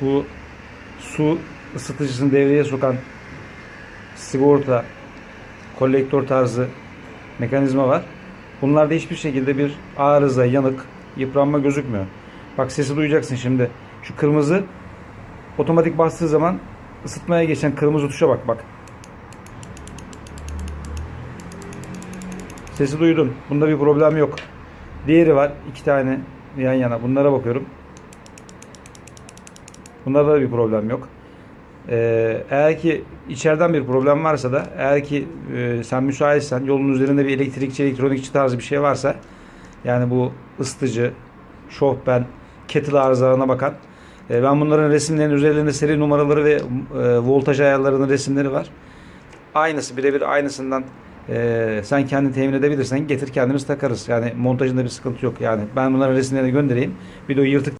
bu su ısıtıcısını devreye sokan sigorta kolektör tarzı mekanizma var. Bunlarda hiçbir şekilde bir arıza, yanık, yıpranma gözükmüyor. Bak sesi duyacaksın şimdi. Şu kırmızı otomatik bastığı zaman ısıtmaya geçen kırmızı tuşa bak bak. Sesi duydun. Bunda bir problem yok. Diğeri var. iki tane yan yana. Bunlara bakıyorum. Bunlarda da bir problem yok. Ee, eğer ki içeriden bir problem varsa da eğer ki e, sen müsaitsen yolun üzerinde bir elektrikçi elektronikçi tarzı bir şey varsa yani bu ısıtıcı, şofben, kettle arızalarına bakan e, ben bunların resimlerinin üzerlerinde seri numaraları ve e, voltaj ayarlarının resimleri var. Aynısı birebir aynısından sen kendin temin edebilirsen getir kendimiz takarız. Yani montajında bir sıkıntı yok. Yani ben bunların resimlerini göndereyim. Bir de o yırtık